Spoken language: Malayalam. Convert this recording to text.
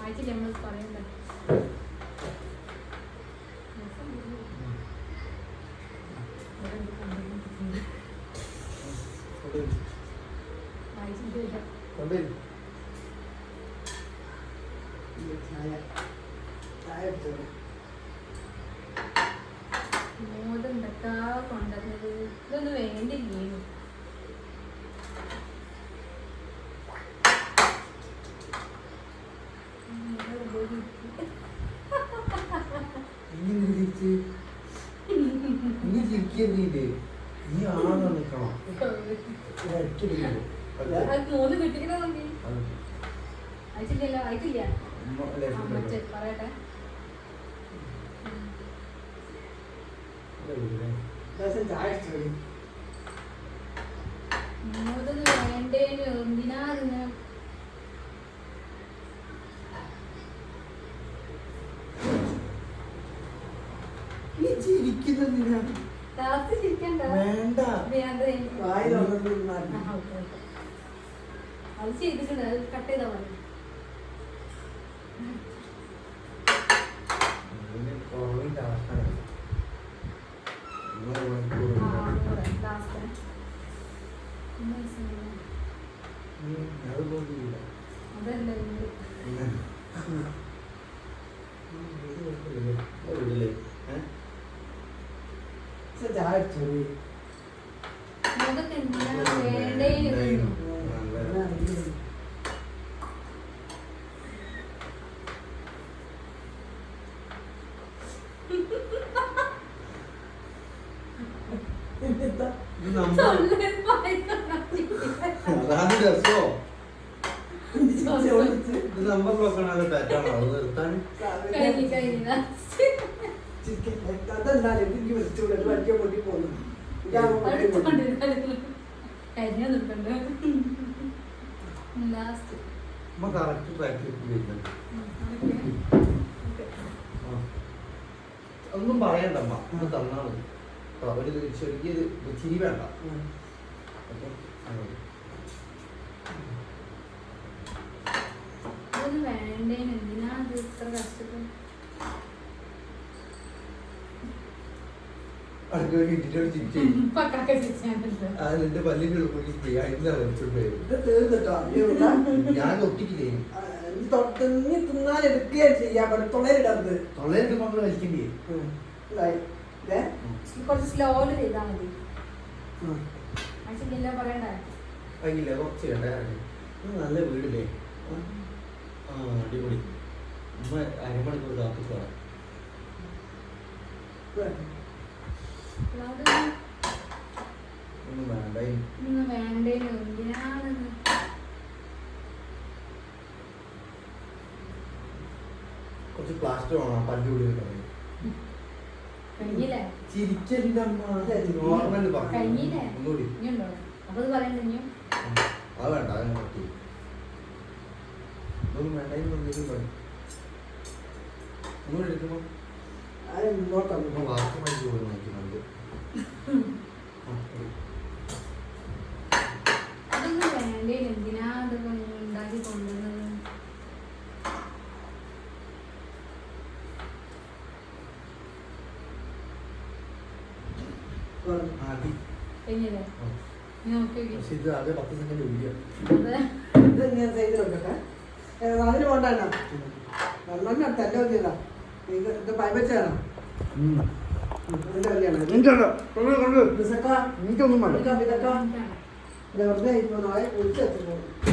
ആഴ്ചയില്ല നമ്മൾ കൊണ്ടുവരും ചായ ചായ എടുത്തോളൂ നീ ആണോ നിൽക്കണം? മൂന്ന് കിട്ടിക്കണ അയച്ചില്ലല്ലോ അയച്ചില്ല പറയട്ടെ. വേണ്ടേന് എന്തിനാ? വേണ്ട. വേണ്ട എനിക്ക് വായി തുറന്നിരുന്നാൽ ആ, ഓക്കേ, ഓക്കേ. അത് ചെയ്തിട്ടുണ്ട് അത് കട്ട് ചെയ്താ മതി. ഇതിന് പായസം അതാണ് രസോ. ഇത് നമ്പർ ബ്ലോക്കാണ് അത് തെറ്റാണോ? അത് നിർത്താൻ അതെന്തായാലും എനിക്ക് ഒരു വലിയ പൊട്ടി പോകുന്നു. ഒന്നും പറയണ്ട ഒന്ന് തന്നാ മതി. ആ, ഒരു ഇത് ചെറിയത് ചിരി വേണ്ട. വേണ്ടേന് എന്തിനാ ഇത്ര കഷ്ടപ്പെട്ട് നിന്റെ പല്ലിന്റെ ഉള്ളിൽ ചെയ്യാൻ ഇന്ന വലിച്ചോണ്ട് ഇത് തീർന്നിട്ടോ? നീ ഇവിടെ? ഞാൻ ഒട്ടിക്കില്ലേ? ആ, നീ തൊട്ട് നീ തിന്നാൽ എടുക്കുകയും ചെയ്യാം. അവിടെ തുളയിടരുത് തൊള്ളേന്റെ മക്കൾ വലിക്കണ്ടേ. കുറച്ച് സ്ലോയിൽ ചെയ്താൽ മതി. കഴിയില്ല കുറച്ച് നല്ല വീടില്ലേ? ആ അടിപൊളി. അരമണിക്കൂർ കാത്തു പോകാം അവിടെ ഒന്നും വേണ്ട ഒന്നും വേണ്ടേന് എന്തിനാണെന്ന് കുറച്ച് പ്ലാസ്റ്റർ വേണം പല്ല് കൂടി കളയും കഴിഞ്ഞില്ലേ? ചിരിക്കലിന്റെ അമ്മ നോർമൽ പറഞ്ഞു ഒന്നുകൂടി. അത് വേണ്ട അതിനെ പറ്റി എന്തെങ്കിലും പറയും ഒന്നുകൂടി എടുക്കുമ്പോ. അതൊന്നും എന്തിനാ അതിന് കൊണ്ടാണോ നല്ലോണം തല്ല മതിയതാ ഇത് വലിയാണ് എനിക്കൊന്നും ഇതൊക്കെ വെറുതെ ഇപ്പൊ നാളെ വിളിച്ചു